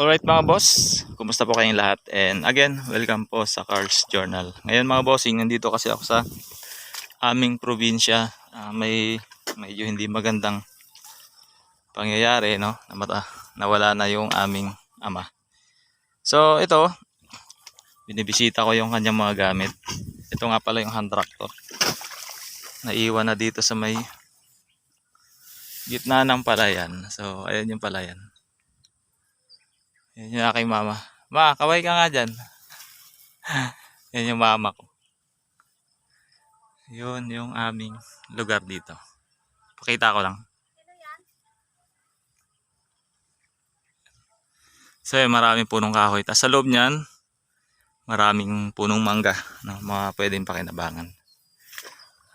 Alright mga boss, kumusta po kayong lahat? And again, welcome po sa Carl's Journal. Ngayon mga bossing, nandito kasi ako sa aming probinsya. Ah, may medyo hindi magandang pangyayari, no? Namata, nawala na yung aming ama. So ito, binibisita ko yung kanyang mga gamit. Ito nga pala yung hand tractor. Naiwan na dito sa may gitna ng palayan. So ayan yung palayan. Yan yung aking mama. Ma, kaway ka nga dyan. Yan yung mama ko. Yun yung aming lugar dito. Pakita ko lang. So, yun, maraming punong kahoy. Tapos sa loob niyan, maraming punong mangga. No, mga pwedeng pakinabangan.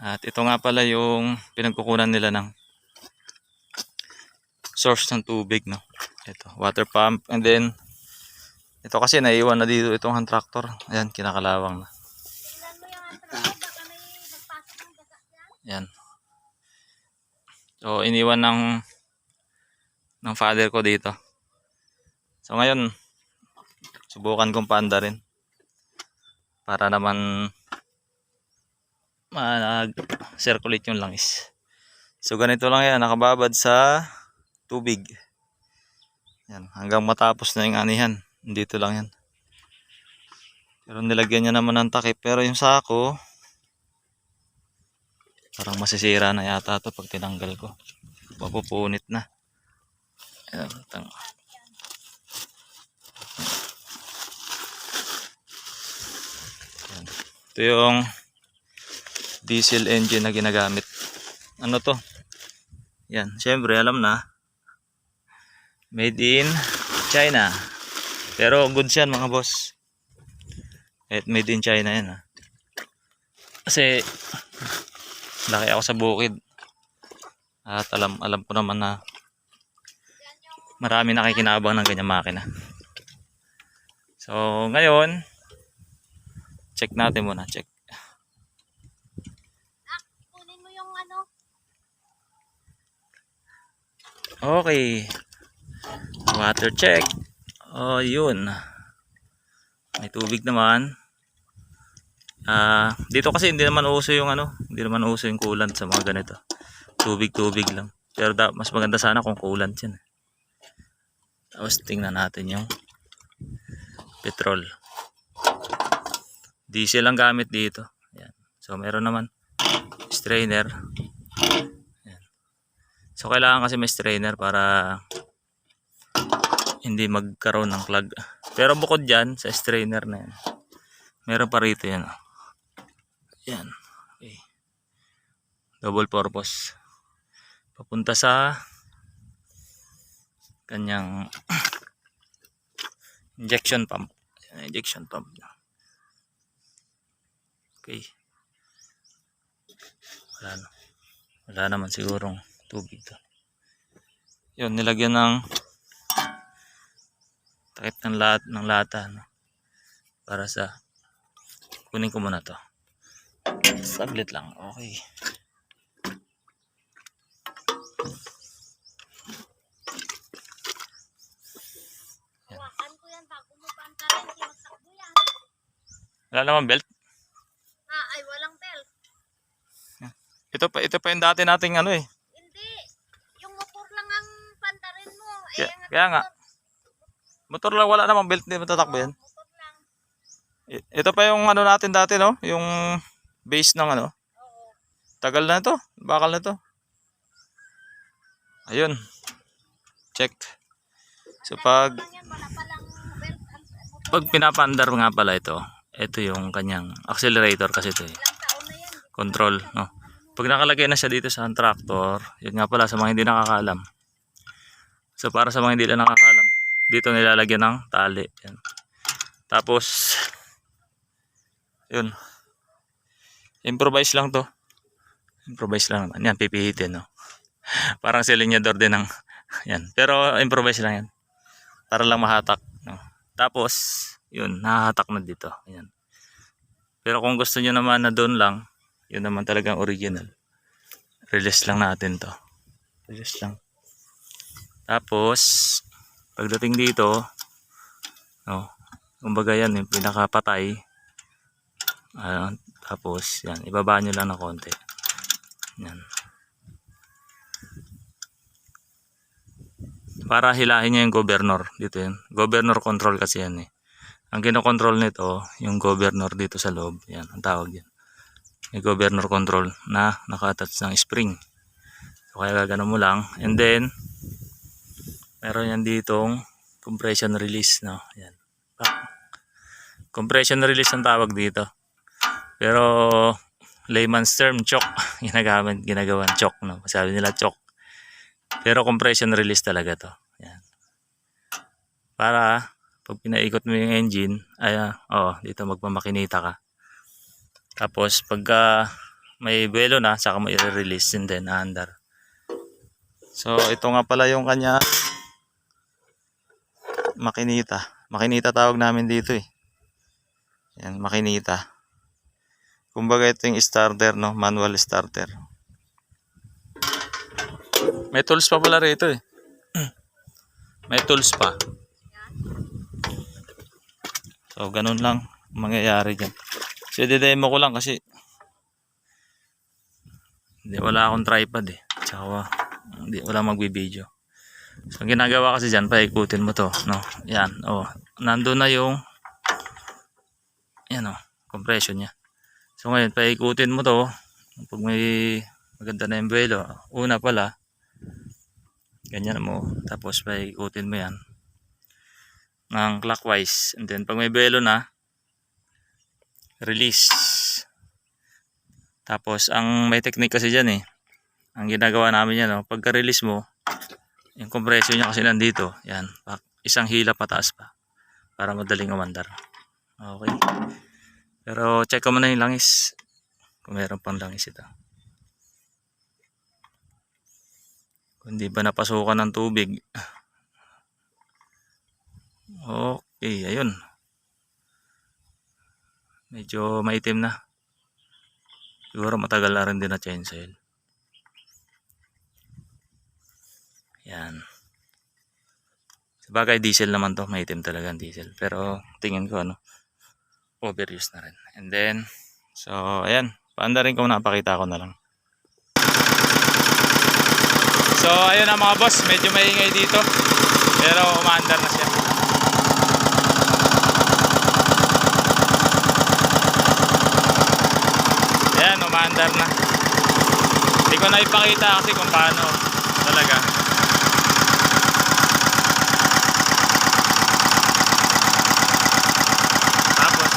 At ito nga pala yung pinagkukunan nila ng source ng tubig. No? Ito, water pump. And then, ito kasi naiwan na dito itong hand tractor. Ayan, kinakalawang na. Ayan. So, iniwan ng ng father ko dito. So, ngayon, subukan kong paanda rin. Para naman mag-circulate yung langis. So, ganito lang yan. Nakababad sa tubig. Yan, hanggang matapos na yung anihan. Dito lang yan. Pero nilagyan niya naman ng takip. Pero yung sako, parang masisira na yata to pag tinanggal ko. Mapupunit na. Ayan, tang-. Ito yung diesel engine na ginagamit. Ano to? Yan, syempre alam na. Made in China. Pero goods yan mga boss. Kahit made in China yan ha. Kasi laki ako sa bukid. At alam alam ko naman na marami nakikinabang ng ganyang makina. So ngayon check natin muna, check. Ano. Okay. Water check. Oh, yun. May tubig naman. Ah, dito kasi hindi naman uso yung ano, hindi naman uso yung coolant sa mga ganito. Tubig-tubig lang. Pero da, mas maganda sana kung coolant yan. Tapos tingnan natin yung petrol. Diesel ang gamit dito. Ayan. So meron naman strainer. Ayan. So kailangan kasi may strainer para hindi magkaroon ng clog. Pero bukod dyan, sa strainer na yan, meron pa rito yan. oh. Yan. Okay. Double purpose. Papunta sa kanyang injection pump. Injection pump. Okay. Wala na. Wala naman sigurong tubig to. Yun, nilagyan ng takip ng lat ng lata no? para sa kunin ko muna to saglit lang okay wala naman belt Ah, ay walang belt. ito pa ito pa yung dati nating ano eh Hindi. Yung motor lang ang pantarin mo. Ay, Kaya- ang kaya nga. Motor lang wala namang belt hindi matatakbo yan. Lang. Ito pa yung ano natin dati no? Yung base ng ano. Tagal na to bakal na to ayun. Check. So pag Lang pag pinapaandar nga pala ito ito yung kanyang accelerator kasi ito eh. Control no? Pag nakalagay na siya dito sa tractor yun nga pala sa mga hindi nakakaalam. So para sa mga hindi na nakakaalam dito nilalagyan ng tali yan. tapos yun. Improvise lang to. Improvise lang naman. Yan pipihitin no? Parang silinyador din ng yan. Pero improvise lang yan. Para lang mahatak no? Tapos yun nahahatak na dito yan. Pero kung gusto niyo naman na doon lang yun naman talagang original. Release lang natin to. Release lang. Tapos pagdating dito No? Kumbaga yan, yung pinakapatay. Ah, tapos, yan, ibaba nyo lang ng konti. Yan. Para hilahin niya yung governor. Dito yun. Governor control kasi yan eh. Ang kinokontrol nito, yung governor dito sa loob. Yan, ang tawag yan. May governor control na naka-attach ng spring. So, kaya gagano mo lang. And then, meron yan ditong compression release. No? Yan. Compression release ang tawag dito. Pero, layman's term, choke. Ginagamit, ginagawan choke. No? Sabi nila choke. Pero compression release talaga to. Yan. Para, pag pinaikot mo yung engine, ay, ah, oo, dito magmamakinita ka. Tapos, pagka may buwelo na, saka mo i-release and then under. So, ito nga pala yung kanya makinita. Makinita tawag namin dito eh. Yan, makinita. Kumbaga ito yung starter, no? Manual starter. May tools pa pala rito eh. May tools pa. So, ganun lang ang mangyayari dyan. So, didemo ko lang kasi hindi, wala akong tripod eh. Tsaka hindi, wala magbibideo. Ang ginagawa kasi dyan, paikutin mo to. No? Yan, oh. Nandun na yung yan oh, compression niya. So, ngayon, paikutin mo to. Pag may maganda na yung buwelo, una pala, ganyan mo. Tapos, paikutin mo yan ng clockwise. And then, pag may buwelo na, release. Tapos, ang may technique kasi dyan eh. Ang ginagawa namin yan, oh, pagka-release mo, yung compression niya kasi nandito. Yan. Isang hila pataas pa. Para madaling umandar. Okay. Pero check ko muna yung langis. Kung meron pang langis ito. Kung di ba napasukan ng tubig. Okay, ayun. Medyo maitim na. Siguro matagal na rin din na chainsaw. Yan. Sabagay diesel naman to, maitim talaga ang diesel. Pero tingin ko ano, overuse na rin. And then, so ayan, paanda rin ko napakita ko na lang. So ayun na mga boss, medyo maingay dito. Pero umaandar na siya. Ayan, umaandar na. Hindi ko na ipakita kasi kung paano talaga. Tapos,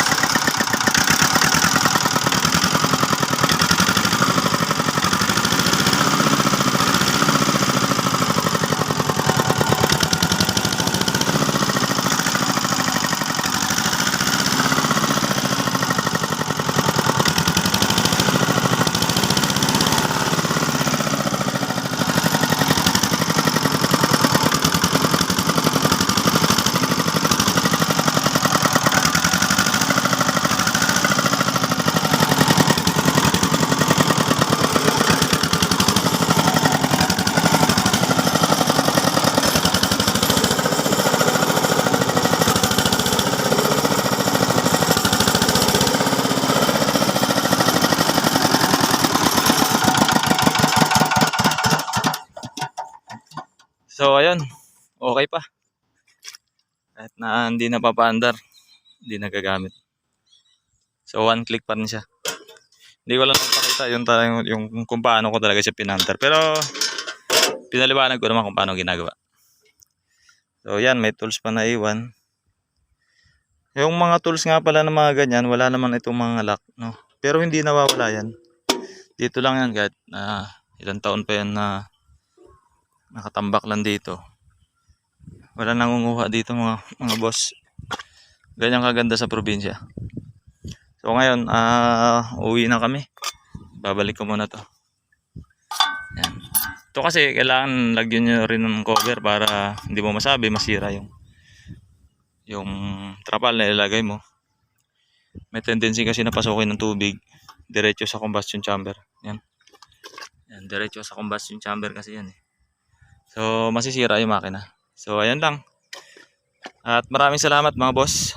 So ayun, okay pa. Kahit na hindi na papaandar, hindi nagagamit. So one click pa rin siya. Hindi ko lang napakita yung, yung, yung kung paano ko talaga siya pinandar. Pero pinaliwanag ko naman kung paano ginagawa. So yan, may tools pa na iwan. Yung mga tools nga pala ng mga ganyan, wala naman itong mga lock. No? Pero hindi nawawala yan. Dito lang yan kahit ah, ilang taon pa yan na nakatambak lang dito. Wala nangunguha dito mga mga boss. Ganyan kaganda sa probinsya. So ngayon, ah uwi na kami. Babalik ko muna to. Yan. Ito kasi kailangan lagyan nyo rin ng cover para hindi mo masabi masira yung yung trapal na ilagay mo. May tendency kasi na pasukin ng tubig diretso sa combustion chamber. Yan. Yan, diretso sa combustion chamber kasi yan eh. So, masisira yung makina. So, ayan lang. At maraming salamat mga boss.